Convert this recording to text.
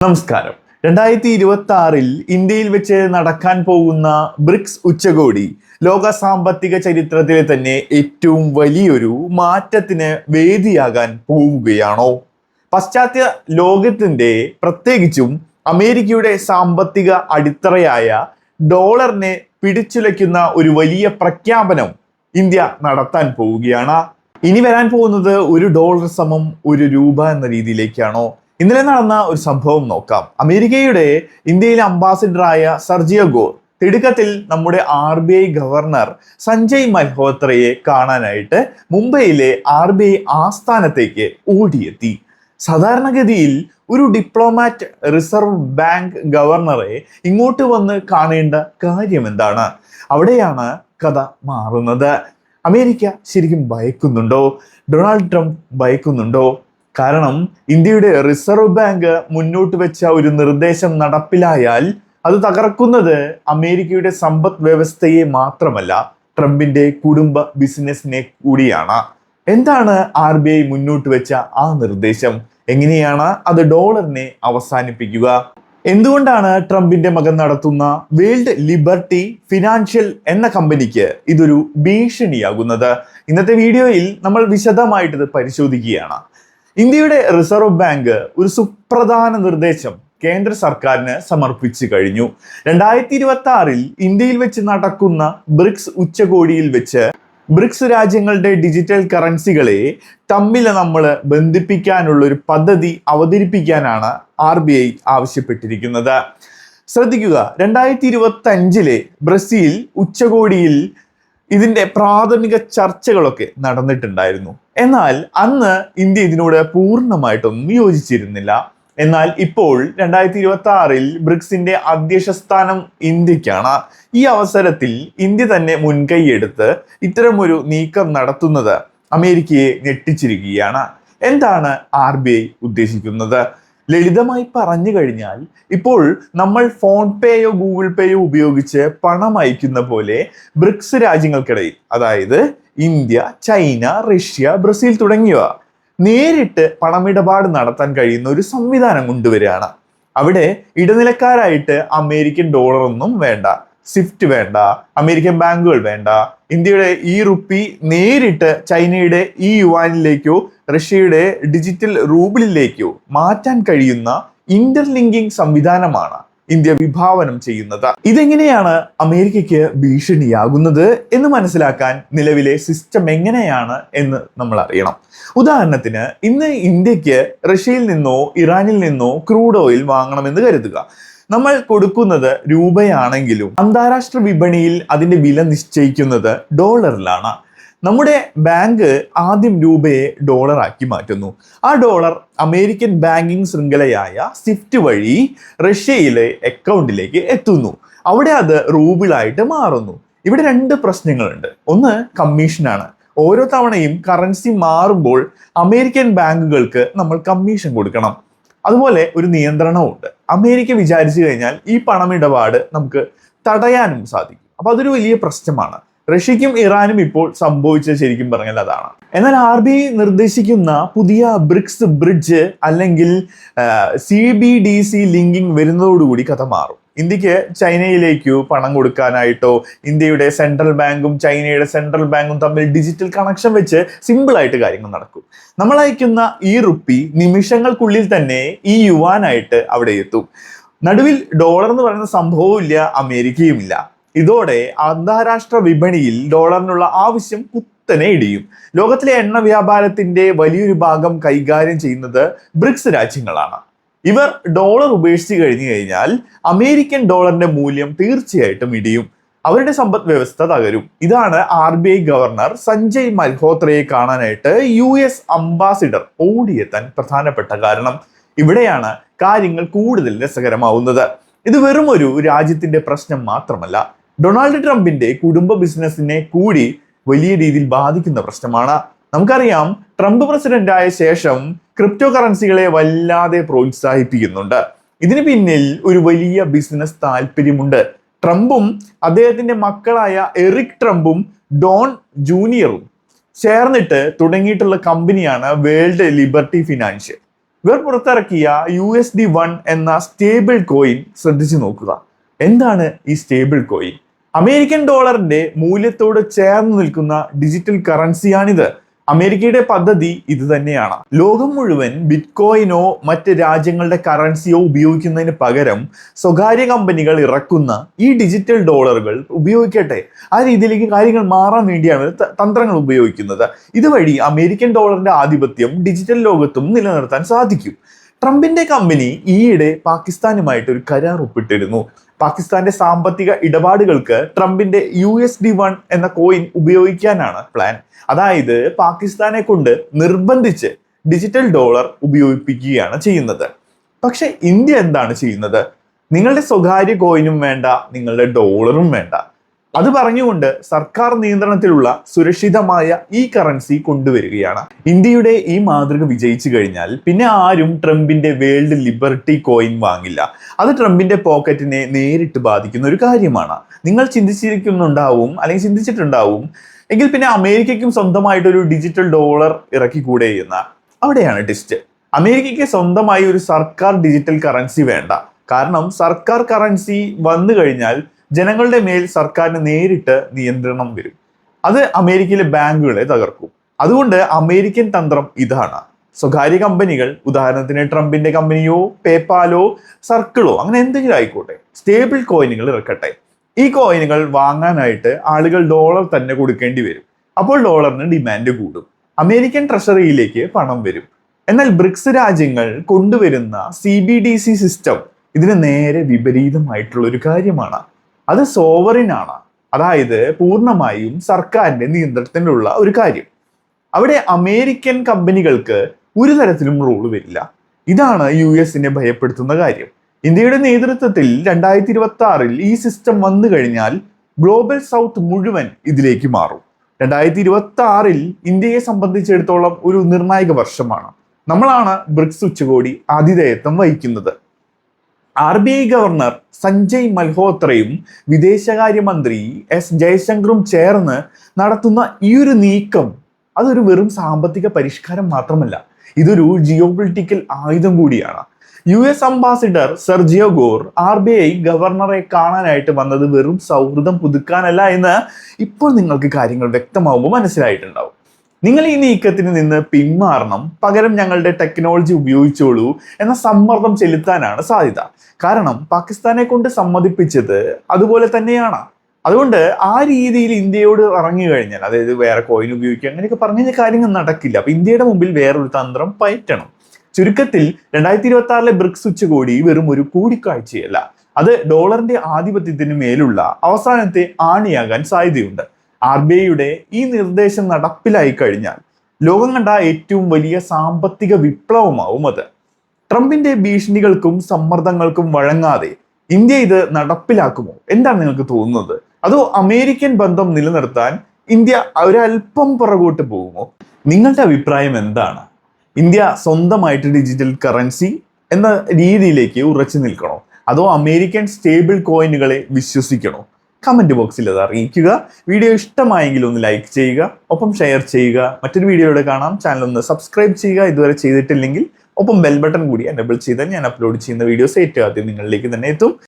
നമസ്കാരം. രണ്ടായിരത്തി ഇരുപത്തി ആറിൽ ഇന്ത്യയിൽ വെച്ച് നടക്കാൻ പോകുന്ന ബ്രിക്സ് ഉച്ചകോടി ലോക സാമ്പത്തിക ചരിത്രത്തിലെ തന്നെ ഏറ്റവും വലിയൊരു മാറ്റത്തിന് വേദിയാകാൻ പോവുകയാണോ? പാശ്ചാത്യ ലോകത്തിന്റെ പ്രത്യേകിച്ചും അമേരിക്കയുടെ സാമ്പത്തിക അടിത്തറയായ ഡോളറിനെ പിടിച്ചുലയ്ക്കുന്ന ഒരു വലിയ പ്രഖ്യാപനം ഇന്ത്യ നടത്താൻ പോവുകയാണ്. ഇനി വരാൻ പോകുന്നത് ഒരു ഡോളർ സമം ഒരു രൂപ എന്ന രീതിയിലേക്കാണോ? ഇന്നലെ നടന്ന ഒരു സംഭവം നോക്കാം. അമേരിക്കയുടെ ഇന്ത്യയിലെ അംബാസിഡറായ സർജിയോ ഗോർ തിടുക്കത്തിൽ നമ്മുടെ R B I governor Sanjay മൽഹോത്രയെ കാണാനായിട്ട് മുംബൈയിലെ ആർ ബി ഐ ആസ്ഥാനത്തേക്ക് ഓടിയെത്തി. സാധാരണഗതിയിൽ ഒരു ഡിപ്ലോമാറ്റ് റിസർവ് ബാങ്ക് ഗവർണറെ ഇങ്ങോട്ട് വന്ന് കാണേണ്ട കാര്യം എന്താണ്? അവിടെയാണ് കഥ മാറുന്നത്. അമേരിക്ക ശരിക്കും ഭയക്കുന്നുണ്ടോ? Donald Trump ഭയക്കുന്നുണ്ടോ? കാരണം ഇന്ത്യയുടെ റിസർവ് ബാങ്ക് മുന്നോട്ട് വെച്ച ഒരു നിർദ്ദേശം നടപ്പിലായാൽ അത് തകർക്കുന്നത് അമേരിക്കയുടെ സമ്പദ് വ്യവസ്ഥയെ മാത്രമല്ല ട്രംപിന്റെ കുടുംബ ബിസിനസിനെ കൂടിയാണ്. എന്താണ് ആർ ബി ഐ മുന്നോട്ട് വെച്ച ആ നിർദ്ദേശം? എങ്ങനെയാണ് അത് ഡോളറിനെ അവസാനിപ്പിക്കുക? എന്തുകൊണ്ടാണ് ട്രംപിന്റെ മകൻ നടത്തുന്ന വേൾഡ് ലിബർട്ടി ഫിനാൻഷ്യൽ എന്ന കമ്പനിക്ക് ഇതൊരു ഭീഷണിയാകുന്നത്? ഇന്നത്തെ വീഡിയോയിൽ നമ്മൾ വിശദമായിട്ട് പരിശോധിക്കുകയാണ്. ഇന്ത്യയുടെ റിസർവ് ബാങ്ക് ഒരു സുപ്രധാന നിർദ്ദേശം കേന്ദ്ര സർക്കാരിന് സമർപ്പിച്ചു കഴിഞ്ഞു. രണ്ടായിരത്തി ഇരുപത്തി ആറിൽ ഇന്ത്യയിൽ വെച്ച് നടക്കുന്ന ബ്രിക്സ് ഉച്ചകോടിയിൽ വെച്ച് ബ്രിക്സ് രാജ്യങ്ങളുടെ ഡിജിറ്റൽ കറൻസികളെ തമ്മിൽ നമ്മൾ ബന്ധിപ്പിക്കാനുള്ള ഒരു പദ്ധതി അവതരിപ്പിക്കാനാണ് ആർ ബി ഐ ആവശ്യപ്പെട്ടിരിക്കുന്നത്. ശ്രദ്ധിക്കുക രണ്ടായിരത്തി ഇരുപത്തി അഞ്ചിലെ ബ്രസീൽ ഉച്ചകോടിയിൽ ഇതിന്റെ പ്രാഥമിക ചർച്ചകളൊക്കെ നടന്നിട്ടുണ്ടായിരുന്നു. എന്നാൽ അന്ന് ഇന്ത്യ ഇതിനോട് പൂർണമായിട്ടൊന്നും യോജിച്ചിരുന്നില്ല. എന്നാൽ ഇപ്പോൾ രണ്ടായിരത്തി ഇരുപത്തി ആറിൽ ബ്രിക്സിന്റെ അധ്യക്ഷ സ്ഥാനം ഇന്ത്യക്കാണ്. ഈ അവസരത്തിൽ ഇന്ത്യ തന്നെ മുൻകൈയെടുത്ത് ഇത്തരമൊരു നീക്കം നടത്തുന്നത് അമേരിക്കയെ ഞെട്ടിച്ചിരിക്കുകയാണ്. എന്താണ് ആർ ബി ഐ ഉദ്ദേശിക്കുന്നത്? ലളിതമായി പറഞ്ഞു കഴിഞ്ഞാൽ ഇപ്പോൾ നമ്മൾ ഫോൺ പേയോ ഗൂഗിൾ പേയോ ഉപയോഗിച്ച് പണം അയക്കുന്ന പോലെ ബ്രിക്സ് രാജ്യങ്ങൾക്കിടയിൽ അതായത് ഇന്ത്യ ചൈന റഷ്യ ബ്രസീൽ തുടങ്ങിയവ നേരിട്ട് പണമിടപാട് നടത്താൻ കഴിയുന്ന ഒരു സംവിധാനം കൊണ്ടുവരികയാണ്. അവിടെ ഇടനിലക്കാരായിട്ട് അമേരിക്കൻ ഡോളർ ഒന്നും വേണ്ട സ്വിഫ്റ്റ് വേണ്ട അമേരിക്കൻ ബാങ്കുകൾ വേണ്ട. ഇന്ത്യയുടെ ഈ റുപ്പി നേരിട്ട് ചൈനയുടെ ഈ യുവാനിലേക്കോ റഷ്യയുടെ ഡിജിറ്റൽ റൂബിളിലേക്കോ മാറ്റാൻ കഴിയുന്ന ഇന്റർലിങ്കിങ് സംവിധാനമാണ്. ഇന്ത്യ വിഭാവനം ചെയ്യുന്നത്. ഇതെങ്ങനെയാണ് അമേരിക്കയ്ക്ക് ഭീഷണിയാകുന്നത് എന്ന് മനസ്സിലാക്കാൻ നിലവിലെ സിസ്റ്റം എങ്ങനെയാണ് എന്ന് നമ്മൾ അറിയണം. ഉദാഹരണത്തിന് ഇന്ന് ഇന്ത്യയ്ക്ക് റഷ്യയിൽ നിന്നോ ഇറാനിൽ നിന്നോ ക്രൂഡ് ഓയിൽ വാങ്ങണമെന്ന് കരുതുക. നമ്മൾ കൊടുക്കുന്നത് രൂപയാണെങ്കിലും അന്താരാഷ്ട്ര വിപണിയിൽ അതിന്റെ വില നിശ്ചയിക്കുന്നത് ഡോളറിലാണ് നമ്മുടെ ബാങ്ക് ആദ്യം രൂപയെ ഡോളറാക്കി മാറ്റുന്നു. ആ ഡോളർ അമേരിക്കൻ ബാങ്കിംഗ് ശൃംഖലയായ സ്വിഫ്റ്റ് വഴി റഷ്യയിലെ അക്കൗണ്ടിലേക്ക് എത്തുന്നു. അവിടെ അത് റൂബിളായിട്ട് മാറുന്നു. ഇവിടെ രണ്ട് പ്രശ്നങ്ങളുണ്ട്. ഒന്ന് കമ്മീഷനാണ് ഓരോ തവണയും കറൻസി മാറുമ്പോൾ അമേരിക്കൻ ബാങ്കുകൾക്ക് നമ്മൾ കമ്മീഷൻ കൊടുക്കണം. അതുപോലെ ഒരു നിയന്ത്രണമുണ്ട് അമേരിക്ക വിചാരിച്ചു കഴിഞ്ഞാൽ ഈ പണമിടപാട് നമുക്ക് തടയാനും സാധിക്കും. അപ്പോൾ അതൊരു വലിയ പ്രശ്നമാണ്. റഷ്യക്കും ഇറാനും ഇപ്പോൾ സംഭവിച്ചത് ശരിക്കും പറഞ്ഞാൽ അതാണ്. എന്നാൽ ആർ ബി ഐ നിർദ്ദേശിക്കുന്ന പുതിയ ബ്രിക്സ് ബ്രിഡ്ജ് അല്ലെങ്കിൽ C B D C linking വരുന്നതോടുകൂടി കഥ മാറും. ഇന്ത്യയ്ക്ക് ചൈനയിലേക്ക് പണം കൊടുക്കാനായിട്ടോ ഇന്ത്യയുടെ സെൻട്രൽ ബാങ്കും ചൈനയുടെ സെൻട്രൽ ബാങ്കും തമ്മിൽ ഡിജിറ്റൽ കണക്ഷൻ വെച്ച് സിമ്പിളായിട്ട് കാര്യങ്ങൾ നടക്കും. നമ്മൾ അയക്കുന്ന ഈ റുപ്പി നിമിഷങ്ങൾക്കുള്ളിൽ തന്നെ ഈ യുവാനായിട്ട് അവിടെ എത്തും. നടുവിൽ ഡോളർ എന്ന് പറയുന്ന സംഭവവും ഇല്ല അമേരിക്കയുമില്ല ഇതോടെ അന്താരാഷ്ട്ര വിപണിയിൽ ഡോളറിനുള്ള ആവശ്യം കുത്തനെ ഇടിയും. ലോകത്തിലെ എണ്ണ വ്യാപാരത്തിന്റെ വലിയൊരു ഭാഗം കൈകാര്യം ചെയ്യുന്നത് ബ്രിക്സ് രാജ്യങ്ങളാണ്. ഇവർ ഡോളർ ഉപേക്ഷിച്ച് കഴിഞ്ഞു കഴിഞ്ഞാൽ അമേരിക്കൻ ഡോളറിന്റെ മൂല്യം തീർച്ചയായിട്ടും ഇടിയും. അവരുടെ സമ്പദ് വ്യവസ്ഥ തകരും. ഇതാണ് R B I governor Sanjay മൽഹോത്രയെ കാണാനായിട്ട് യു എസ് അംബാസിഡർ ഓടിയെത്താൻ പ്രധാനപ്പെട്ട കാരണം. ഇവിടെയാണ് കാര്യങ്ങൾ കൂടുതൽ രസകരമാവുന്നത്. ഇത് വെറും ഒരു രാജ്യത്തിന്റെ പ്രശ്നം മാത്രമല്ല. ഡൊണാൾഡ് ട്രംപിന്റെ കുടുംബ ബിസിനസിനെ കൂടി വലിയ രീതിയിൽ ബാധിക്കുന്ന പ്രശ്നമാണ്. നമുക്കറിയാം ട്രംപ് പ്രസിഡന്റ് ആയ ശേഷം ക്രിപ്റ്റോ കറൻസികളെ വല്ലാതെ പ്രോത്സാഹിപ്പിക്കുന്നുണ്ട്. ഇതിന് പിന്നിൽ ഒരു വലിയ ബിസിനസ് താല്പര്യമുണ്ട്. ട്രംപും അദ്ദേഹത്തിന്റെ മക്കളായ എറിക് ട്രംപും ഡോൺ ജൂനിയറും ചേർന്നിട്ട് തുടങ്ങിയിട്ടുള്ള കമ്പനിയാണ് വേൾഡ് ലിബർട്ടി ഫിനാൻഷ്യൽ. ഇവർ പുറത്തിറക്കിയ യു എസ് ഡി വൺ എന്ന സ്റ്റേബിൾ കോയിൻ ശ്രദ്ധിച്ചു നോക്കുക. എന്താണ് ഈ സ്റ്റേബിൾ കോയിൻ? അമേരിക്കൻ ഡോളറിന്റെ മൂല്യത്തോട് ചേർന്ന് നിൽക്കുന്ന ഡിജിറ്റൽ കറൻസിയാണിത് അമേരിക്കയുടെ പദ്ധതി ഇത് തന്നെയാണ്. ലോകം മുഴുവൻ ബിറ്റ്കോയിനോ മറ്റ് രാജ്യങ്ങളുടെ കറൻസിയോ ഉപയോഗിക്കുന്നതിന് പകരം സ്വകാര്യ കമ്പനികൾ ഇറക്കുന്ന ഈ ഡിജിറ്റൽ ഡോളറുകൾ ഉപയോഗിക്കട്ടെ. ആ രീതിയിലേക്ക് കാര്യങ്ങൾ മാറാൻ വേണ്ടിയാണ് തന്ത്രങ്ങൾ ഉപയോഗിക്കുന്നത്. ഇതുവഴി അമേരിക്കൻ ഡോളറിന്റെ ആധിപത്യം ഡിജിറ്റൽ ലോകത്തും നിലനിർത്താൻ സാധിക്കും. ട്രംപിന്റെ കമ്പനി ഈയിടെ പാകിസ്ഥാനുമായിട്ട് ഒരു കരാർ ഒപ്പിട്ടിരുന്നു. പാകിസ്ഥാന്റെ സാമ്പത്തിക ഇടപാടുകൾക്ക് ട്രംപിന്റെ യു എസ് ഡി വൺ എന്ന കോയിൻ ഉപയോഗിക്കാനാണ് പ്ലാൻ അതായത് പാകിസ്ഥാനെ കൊണ്ട് നിർബന്ധിച്ച് ഡിജിറ്റൽ ഡോളർ ഉപയോഗിപ്പിക്കുകയാണ് ചെയ്യുന്നത്. പക്ഷെ ഇന്ത്യ എന്താണ് ചെയ്യുന്നത്? നിങ്ങളുടെ സ്വകാര്യ കോയിനും വേണ്ട നിങ്ങളുടെ ഡോളറും വേണ്ട. അത് പറഞ്ഞുകൊണ്ട് സർക്കാർ നിയന്ത്രണത്തിലുള്ള സുരക്ഷിതമായ ഈ കറൻസി കൊണ്ടുവരികയാണ്. ഇന്ത്യയുടെ ഈ മാതൃക വിജയിച്ചു കഴിഞ്ഞാൽ പിന്നെ ആരും ട്രംപിന്റെ വേൾഡ് ലിബർട്ടി കോയിൻ വാങ്ങില്ല. അത് ട്രംപിന്റെ പോക്കറ്റിനെ നേരിട്ട് ബാധിക്കുന്ന ഒരു കാര്യമാണ്. നിങ്ങൾ ചിന്തിച്ചിരിക്കുന്നുണ്ടാവും അല്ലെങ്കിൽ ചിന്തിച്ചിട്ടുണ്ടാവും എങ്കിൽ പിന്നെ അമേരിക്കയ്ക്കും സ്വന്തമായിട്ടൊരു ഡിജിറ്റൽ ഡോളർ ഇറക്കിക്കൂടെ എന്ന്. അവിടെയാണ് ടിസ്റ്റ് അമേരിക്കയ്ക്ക് സ്വന്തമായി ഒരു സർക്കാർ ഡിജിറ്റൽ കറൻസി വേണ്ട. കാരണം സർക്കാർ കറൻസി വന്നു കഴിഞ്ഞാൽ ജനങ്ങളുടെ മേൽ സർക്കാരിന് നേരിട്ട് നിയന്ത്രണം വരും. അത് അമേരിക്കയിലെ ബാങ്കുകളെ തകർക്കും. അതുകൊണ്ട് അമേരിക്കൻ തന്ത്രം ഇതാണ്. സ്വകാര്യ കമ്പനികൾ ഉദാഹരണത്തിന് ട്രംപിന്റെ കമ്പനിയോ പേപ്പാലോ സർക്കിളോ അങ്ങനെ എന്തെങ്കിലും ആയിക്കോട്ടെ സ്റ്റേബിൾ കോയിനുകൾ ഇറക്കട്ടെ. ഈ കോയിനുകൾ വാങ്ങാനായിട്ട് ആളുകൾ ഡോളർ തന്നെ കൊടുക്കേണ്ടി വരും. അപ്പോൾ ഡോളറിന് ഡിമാൻഡ് കൂടും. അമേരിക്കൻ ട്രഷറിയിലേക്ക് പണം വരും. എന്നാൽ ബ്രിക്സ് രാജ്യങ്ങൾ കൊണ്ടുവരുന്ന C B D C system ഇതിന് നേരെ വിപരീതമായിട്ടുള്ള ഒരു കാര്യമാണ്. അത് സോവറിനാണ്. അതായത് പൂർണമായും സർക്കാരിന്റെ നിയന്ത്രണത്തിലുള്ള ഒരു കാര്യം. അവിടെ അമേരിക്കൻ കമ്പനികൾക്ക് ഒരു തരത്തിലും റോൾ വരില്ല. ഇതാണ് യു എസിനെ ഭയപ്പെടുത്തുന്ന കാര്യം. ഇന്ത്യയുടെ നേതൃത്വത്തിൽ രണ്ടായിരത്തി ഇരുപത്തി ആറിൽ ഈ സിസ്റ്റം വന്നു കഴിഞ്ഞാൽ ഗ്ലോബൽ സൗത്ത് മുഴുവൻ ഇതിലേക്ക് മാറും. രണ്ടായിരത്തി ഇരുപത്തി ആറിൽ ഇന്ത്യയെ സംബന്ധിച്ചിടത്തോളം ഒരു നിർണായക വർഷമാണ്. നമ്മളാണ് ബ്രിക്സ് ഉച്ചകോടി ആതിഥേയത്വം വഹിക്കുന്നത്. R B I governor Sanjay മൽഹോത്രയും വിദേശകാര്യമന്ത്രി എസ് ജയശങ്കറും ചേർന്ന് നടത്തുന്ന ഈ ഒരു നീക്കം അതൊരു വെറും സാമ്പത്തിക പരിഷ്കാരം മാത്രമല്ല ഇതൊരു ജിയോ പൊളിറ്റിക്കൽ ആയുധം കൂടിയാണ്. U S ambassador Sergio Gor R B I ഗവർണറെ കാണാനായിട്ട് വന്നത് വെറും സൗഹൃദം പുതുക്കാനല്ല എന്ന് ഇപ്പോൾ നിങ്ങൾക്ക് കാര്യങ്ങൾ വ്യക്തമാവുമ്പോൾ മനസ്സിലായിട്ടുണ്ടാവും. നിങ്ങൾ ഈ നീക്കത്തിന് നിന്ന് പിന്മാറണം. പകരം ഞങ്ങളുടെ ടെക്നോളജി ഉപയോഗിച്ചോളൂ എന്ന സമ്മർദ്ദം ചെലുത്താനാണ് സാധ്യത. കാരണം പാകിസ്ഥാനെ കൊണ്ട് സമ്മതിപ്പിച്ചത് അതുപോലെ തന്നെയാണ്. അതുകൊണ്ട് ആ രീതിയിൽ ഇന്ത്യയോട് ഇറങ്ങി കഴിഞ്ഞാൽ അതായത് വേറെ കോയിൻ ഉപയോഗിക്കുക അങ്ങനെയൊക്കെ പറഞ്ഞ കാര്യങ്ങൾ നടക്കില്ല. അപ്പൊ ഇന്ത്യയുടെ മുമ്പിൽ വേറൊരു തന്ത്രം പയറ്റണം. ചുരുക്കത്തിൽ രണ്ടായിരത്തി ഇരുപത്തി ആറിലെ ബ്രിക്സ് ഉച്ചകോടി വെറും ഒരു കൂടിക്കാഴ്ചയല്ല. അത് ഡോളറിന്റെ ആധിപത്യത്തിന് മേലുള്ള അവസാനത്തെ ആണിയാകാൻ സാധ്യതയുണ്ട്. ആർ ബി ഐയുടെ ഈ നിർദ്ദേശം നടപ്പിലായി കഴിഞ്ഞാൽ ലോകം കണ്ട ഏറ്റവും വലിയ സാമ്പത്തിക വിപ്ലവമാവും അത്. ട്രംപിന്റെ ഭീഷണികൾക്കും സമ്മർദ്ദങ്ങൾക്കും വഴങ്ങാതെ ഇന്ത്യ ഇത് നടപ്പിലാക്കുമോ? എന്താണ് നിങ്ങൾക്ക് തോന്നുന്നത്? അതോ അമേരിക്കൻ ബന്ധം നിലനിർത്താൻ ഇന്ത്യ ഒരല്പം പുറകോട്ട് പോകുമോ? നിങ്ങളുടെ അഭിപ്രായം എന്താണ്? ഇന്ത്യ സ്വന്തമായിട്ട് ഡിജിറ്റൽ കറൻസി എന്ന രീതിയിലേക്ക് ഉറച്ചു നിൽക്കണോ? അതോ അമേരിക്കൻ സ്റ്റേബിൾ കോയിനുകളെ വിശ്വസിക്കണോ? കമന്റ് ബോക്സിൽ അത് അറിയിക്കുക. വീഡിയോ ഇഷ്ടമായെങ്കിൽ ഒന്ന് ലൈക്ക് ചെയ്യുക. ഒപ്പം ഷെയർ ചെയ്യുക. മറ്റൊരു വീഡിയോയുടെ കാണാം. ചാനൽ ഒന്ന് സബ്സ്ക്രൈബ് ചെയ്യുക. ഇതുവരെ ചെയ്തിട്ടില്ലെങ്കിൽ ഒപ്പം ബെൽ ബട്ടൺ കൂടി എനബിൾ ചെയ്താൽ ഞാൻ അപ്ലോഡ് ചെയ്യുന്ന വീഡിയോസ് ഏറ്റവും ആദ്യം നിങ്ങളിലേക്ക് തന്നെ എത്തും.